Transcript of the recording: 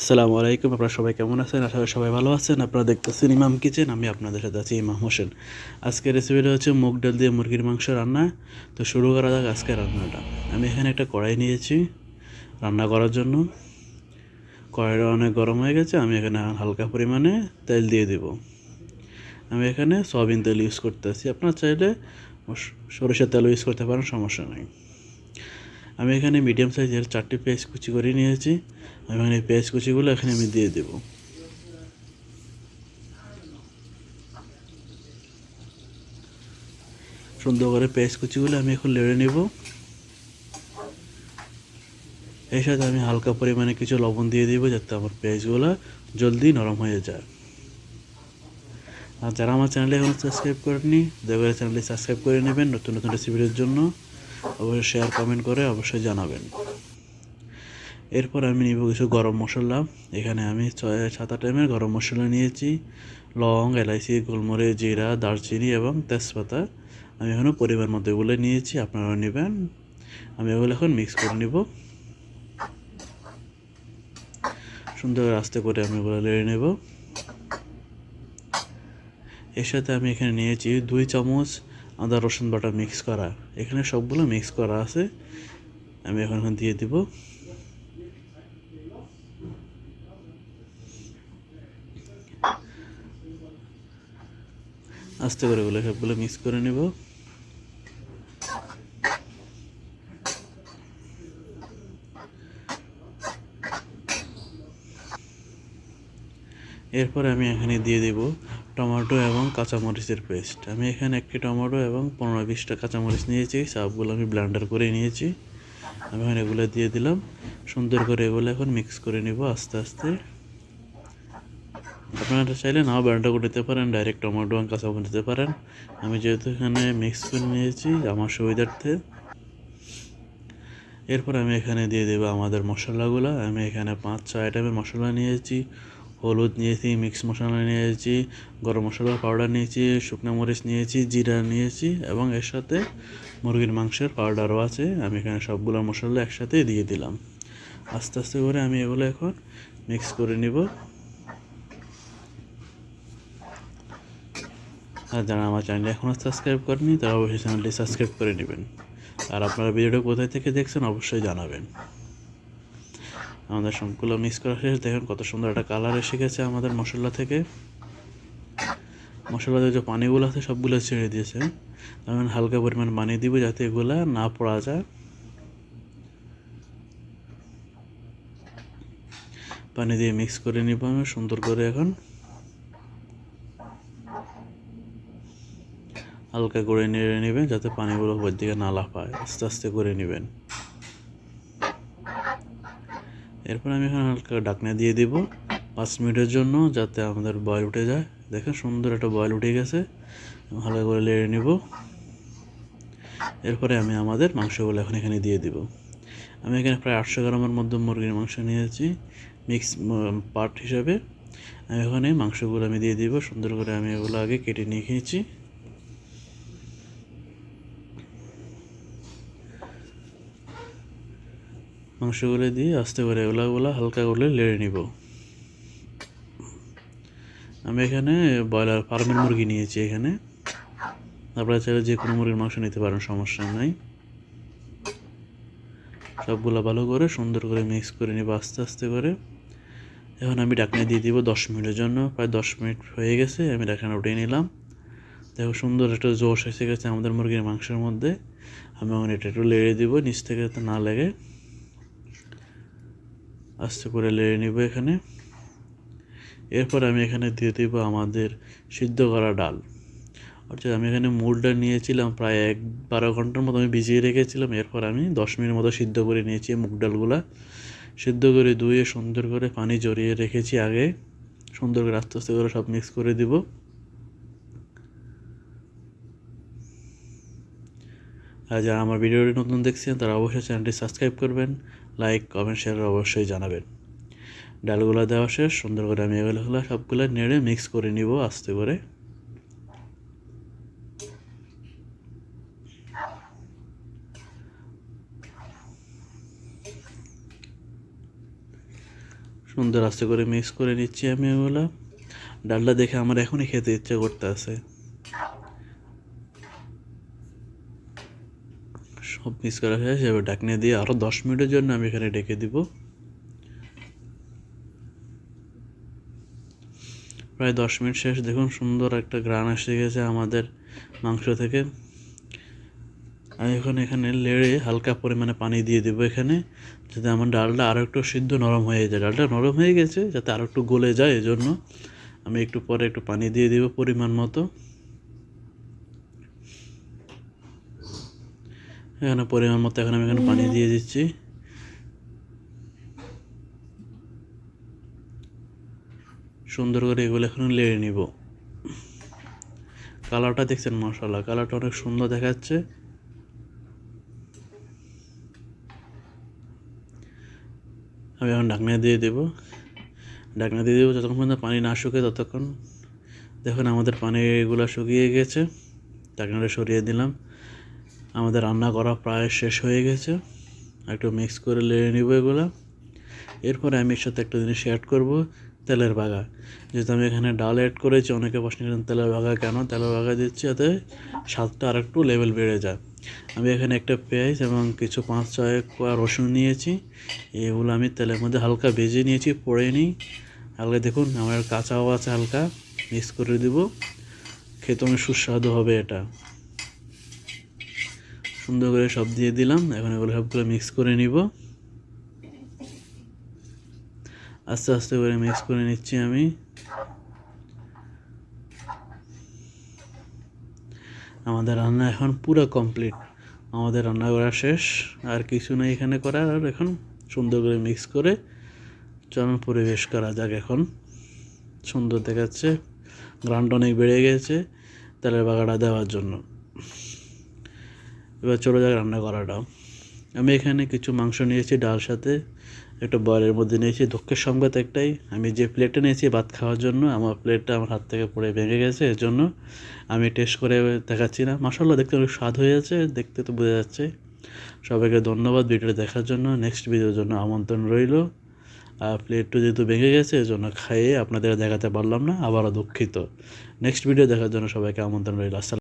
আসসালামু আলাইকুম, আপনারা সবাই কেমন আছেন? আশা করি সবাই ভালো আছেন। আপনারা দেখতেছেন ইমাম কিচেন, আমি আপনাদের সাথে আছি ইমাম হোসেন। আজকের রেসিপিটা হচ্ছে মুগ ডাল দিয়ে মুরগির মাংস রান্না। তো শুরু করা যাক আজকের রান্নাটা। আমি এখানে একটা কড়াই নিয়েছি রান্না করার জন্য। কড়াইটা অনেক গরম হয়ে গেছে, আমি এখানে হালকা পরিমাণে তেল দিয়ে দেব। আমি এখানে সয়াবিন তেল ইউজ করতেছি। আপনারা চাইলে সরিষার তেল ইউজ করতে পারেন, সমস্যা নেই। আমি এখানে মিডিয়াম সাইজের চারটি পেঁয়াজ কুচি করে নিয়েছি। আমি এখানে পেঁয়াজ কুচিগুলো এখানে আমি দিয়ে দেব। সুন্দর করে পেঁয়াজ কুচিগুলো আমি এখন লেড়ে নেব। এর সাথে আমি হালকা পরিমাণে কিছু লবণ দিয়ে দিব যাতে আমার পেঁয়াজগুলো জলদি নরম হয়ে যায়। আর যারা আমার চ্যানেলে এখন সাবস্ক্রাইব করেননি, দয়া করে চ্যানেলটি সাবস্ক্রাইব করে নেবেন নতুন নতুন রেসিপির জন্য। অবশ্যই শেয়ার কমেন্ট করে অবশ্যই জানাবেন। এরপর আমি নিব কিছু গরম মশলা। এখানে আমি ছয়, সাত, আট এমের গরম মশলা নিয়েছি। লং, এলাইচি, গোলমরিচ, জিরা, দারচিনি এবং তেজপাতা। আমি এখানে পরিমাণ মতো এগুলো নিয়েছি আপনারা নেবেন। আমি এগুলো এখন মিক্স করে নিব। সুন্দর আস্তে করে আমি এগুলো লেড়ে নেব। এর সাথে আমি এখানে নিয়েছি দুই চামচ আদা, রসুন বাটা মিক্স করা। এখানে সবগুলো মিক্স করা আছে। আমি এখন এখন দিয়ে দিব। আস্তে করে ওগুলো সবগুলো মিক্স করে নেব। এরপরে আমি এখানে দিয়ে দেব টমেটো এবং কাঁচামরিচের পেস্ট আমি এখানে একটি টমেটো এবং পনেরো বিশটা কাঁচামরিচ নিয়েছি, সবগুলো আমি ব্লেন্ডার করে নিয়েছি। আমি এখন এগুলো দিয়ে দিলাম। সুন্দর করে এগুলো এখন মিক্স করে নিব আস্তে আস্তে। আপনারা চাইলে নাও ব্লেন্ডার করে দিতে পারেন ডাইরেক্ট টমেটো এবং কাঁচামরিচ দিতে পারেন। আমি যেহেতু এখানে মিক্স করে নিয়েছি আমার সুবিধার্থে। এরপর আমি এখানে দিয়ে দেবো আমাদের মশলাগুলো। আমি এখানে পাঁচ ছয় আইটেমের মশলা নিয়েছি। হলুদ নিয়েছি মিক্স মশলা নিয়েছি, গরম মশলার পাউডার নিয়েছি, শুকনো মরিচ নিয়েছি, জিরা নিয়েছি এবং এর সাথে মুরগির মাংসের পাউডারও আছে। আমি এখানে সবগুলো মশলা একসাথে দিয়ে দিলাম। আস্তে আস্তে করে আমি এগুলো এখন মিক্স করে নিব। আর যারা আমার চ্যানেলটি এখনও সাবস্ক্রাইব করেনি তারা অবশ্যই চ্যানেলটি সাবস্ক্রাইব করে নেবেন। আর আপনারা ভিডিওটা কোথায় থেকে দেখছেন, অবশ্যই জানাবেন। আমাদের সবগুলো মিক্স করা শেষ। দেখেন কত সুন্দর একটা কালার এসে গেছে আমাদের মশলা থেকে। মশলাতে যে পানিগুলো আছে সবগুলো ছেড়ে দিয়েছে। আমি হালকা পরিমাণ পানি দিব যাতে এগুলা না পড়া যায়। পানি দিয়ে মিক্স করে নিব আমি সুন্দর করে এখন। হালকা করে নেড়ে নেবেন যাতে পানিগুলো উপর দিকে না লাফায়। আস্তে আস্তে করে নেবেন। এরপর আমি এখানে হালকা ডাকনা দিয়ে দিব পাঁচ মিনিটের জন্য যাতে আমাদের বয়েল উঠে যায়। দেখেন সুন্দর একটা বয়েল উঠে গেছে। ভালো করে লেড়ে নিব। এরপরে আমি আমাদের মাংসগুলো এখন এখানে দিয়ে দিব। আমি এখানে প্রায় আটশো গ্রামের মধ্যে মুরগির মাংস নিয়েছি, মিক্স পার্ট হিসাবে। আমি এখানে মাংসগুলো আমি দিয়ে দিব। সুন্দর করে আমি এগুলো আগে কেটে নিয়ে খেয়েছি মাংসগুলো দিয়ে আস্তে করে ওলাগুলো হালকা করে লেড়ে নিব। আমি এখানে ব্রয়লার ফার্মের মুরগি নিয়েছি এখানে। আপনারা চাইলে যে কোনো মুরগির মাংস নিতে পারেন, সমস্যা নাই। সবগুলো ভালো করে সুন্দর করে মিক্স করে নিব আস্তে আস্তে করে। এখন আমি ডাকনা দিয়ে দিব দশ মিনিটের জন্য, প্রায় দশ মিনিট হয়ে গেছে, আমি ডাকনা উঠিয়ে নিলাম। দেখো সুন্দর একটা জোশ এসে গেছে আমাদের মুরগির মাংসের মধ্যে। আমি এখন এটা একটু লেড়ে দিব, নিচ থেকে যাতে না লাগে। আস্তে করে লেড়ে নিব এখানে। এরপর আমি এখানে দিয়ে দিব আমাদের সিদ্ধ করা ডাল। অর্থাৎ আমি এখানে মুলটা নিয়েছিলাম প্রায় এক বারো ঘণ্টার মতো আমি ভিজিয়ে রেখেছিলাম। এরপর আমি দশ মিনিট মতো সিদ্ধ করে নিয়েছি মুগ ডালগুলা। সিদ্ধ করে ধুয়ে সুন্দর করে পানি জড়িয়ে রেখেছি আগে। সুন্দর করে আস্তে আস্তে করে সব মিক্স করে দিব। আর যারা আমার ভিডিওটি নতুন দেখছেন, তারা অবশ্যই চ্যানেলটি সাবস্ক্রাইব করবেন। লাইক কমেন্ট শেয়ার অবশ্যই জানাবেন। ডালগুলো দেওয়া শেষ, সুন্দর করে আমি এগুলো সবগুলো নেড়ে মিক্স করে নিব আস্তে করে। সুন্দর আস্তে করে মিক্স করে নিচ্ছি আমি এগুলো। ডালটা দেখে আমার এখনই খেতে ইচ্ছে করতে আছে মিক্স করা হয়ে এবার ডাকনে দিয়ে আরও দশ মিনিটের জন্য আমি এখানে ডেকে দিব। প্রায় দশ মিনিট শেষ। দেখুন, সুন্দর একটা গ্রান এসে গেছে আমাদের মাংস থেকে। আমি এখন এখানে লেড়ে হালকা পরিমাণে পানি দিয়ে দেবো এখানে, যাতে আমার ডালটা আরও একটু সিদ্ধ নরম হয়ে যায়। ডালটা নরম হয়ে গেছে, যাতে আরও একটু গলে যায়, এজন্য আমি একটু পরে একটু পানি দিয়ে দেবো পরিমাণ মতো। এখানে পরিমাণ মতো এখন আমি এখানে পানি দিয়ে দিচ্ছি। সুন্দর করে এগুলো এখন লেড়ে নিব। কালারটা দেখছেন মশলা কালারটা অনেক সুন্দর দেখাচ্ছে। আমি এখন ঢাকনা দিয়ে দেবো। ঢাকনা দিয়ে দেবো যতক্ষণ পর্যন্ত পানি না শুকে ততক্ষণ। দেখুন আমাদের পানিগুলো শুকিয়ে গেছে। ঢাকনাটা সরিয়ে দিলাম। আমাদের রান্না করা প্রায় শেষ হয়ে গেছে। একটু মিক্স করে লেড়ে নিব এগুলো। এরপরে আমি এর সাথে একটা জিনিস অ্যাড করব, তেলের বাগা। যেহেতু আমি এখানে ডাল অ্যাড করেছি, অনেকে প্রশ্ন করেন, তেলের বাগা কেন? তেলের বাগা দিচ্ছি যাতে স্বাদটা আর একটু লেভেল বেড়ে যায়। আমি এখানে একটা পেঁয়াজ এবং কিছু পাঁচ ছয় কোয়া রসুন নিয়েছি। এগুলো আমি তেলের মধ্যে হালকা ভেজে নিয়েছি, পড়ে নিই। হালকা দেখুন, আমার কাঁচাও আছে হালকা। মিক্স করে দিব। খেতে অনেক সুস্বাদু হবে এটা। সুন্দর করে সব দিয়ে দিলাম। এখন এগুলো সবগুলো মিক্স করে নিব। আস্তে আস্তে করে মিক্স করে নিচ্ছি আমি। আমাদের রান্না এখন পুরো কমপ্লিট আমাদের রান্না করা শেষ। আর কিছু নেই এখানে করার। আর এখন সুন্দর করে মিক্স করে চলন পরিবেশ করা যাক এখন। সুন্দর দেখাচ্ছে। গ্রান্ড অনেক বেড়ে গেছে। তেলের বাগাটা দেওয়ার জন্য। এবার চলে যাক রান্না করাটা। আমি এখানে কিছু মাংস নিয়েছি, ডাল সাথে, একটা বয়েলের মধ্যে নিয়েছি, দুঃখের সংবাদ একটাই, আমি যে প্লেটটা নিয়েছি ভাত খাওয়ার জন্য, আমার প্লেটটা আমার হাত থেকে পড়ে ভেঙে গেছে, এর জন্য আমি টেস্ট করে দেখাচ্ছি না। মশলা দেখতে অনেক স্বাদ হয়ে যাচ্ছে দেখতে তো বোঝা যাচ্ছে। সবাইকে ধন্যবাদ ভিডিওটা দেখার জন্য নেক্সট ভিডিওর জন্য আমন্ত্রণ রইল। আর প্লেটটা যেহেতু ভেঙে গেছে, এর জন্য খাইয়ে আপনাদের দেখাতে পারলাম না, আবারও দুঃখিত। নেক্সট ভিডিও দেখার জন্য সবাইকে আমন্ত্রণ রইল। আসসালাম